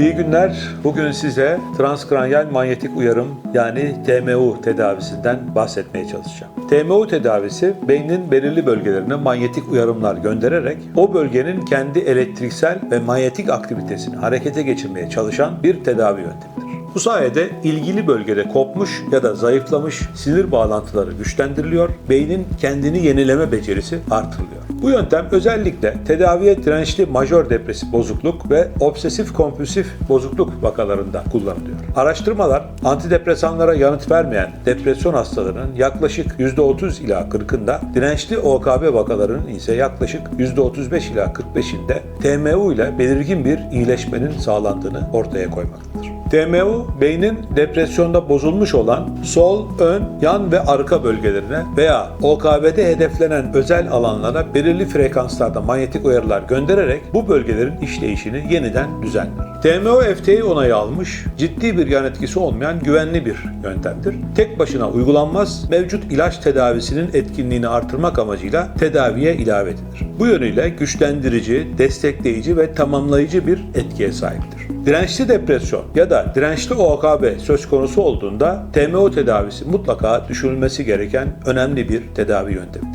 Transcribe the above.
İyi günler. Bugün size transkranyal manyetik uyarım yani TMU tedavisinden bahsetmeye çalışacağım. TMU tedavisi beynin belirli bölgelerine manyetik uyarımlar göndererek o bölgenin kendi elektriksel ve manyetik aktivitesini harekete geçirmeye çalışan bir tedavi yöntemidir. Bu sayede ilgili bölgede kopmuş ya da zayıflamış sinir bağlantıları güçlendiriliyor, beynin kendini yenileme becerisi artırılıyor. Bu yöntem özellikle tedaviye dirençli majör depresif bozukluk ve obsesif kompulsif bozukluk vakalarında kullanılıyor. Araştırmalar antidepresanlara yanıt vermeyen depresyon hastalarının yaklaşık %30 ila 40'ında, dirençli OKB vakalarının ise yaklaşık %35 ila 45'inde TMU ile belirgin bir iyileşmenin sağlandığını ortaya koymaktadır. TMU, beynin depresyonda bozulmuş olan sol, ön, yan ve arka bölgelerine veya OKB'de hedeflenen özel alanlara belirli frekanslarda manyetik uyarılar göndererek bu bölgelerin işleyişini yeniden düzenler. TMO FT'yi onayı almış, ciddi bir yan etkisi olmayan güvenli bir yöntemdir. Tek başına uygulanmaz, mevcut ilaç tedavisinin etkinliğini artırmak amacıyla tedaviye ilave edilir. Bu yönüyle güçlendirici, destekleyici ve tamamlayıcı bir etkiye sahiptir. Dirençli depresyon ya da dirençli OKB söz konusu olduğunda TMO tedavisi mutlaka düşünülmesi gereken önemli bir tedavi yöntemidir.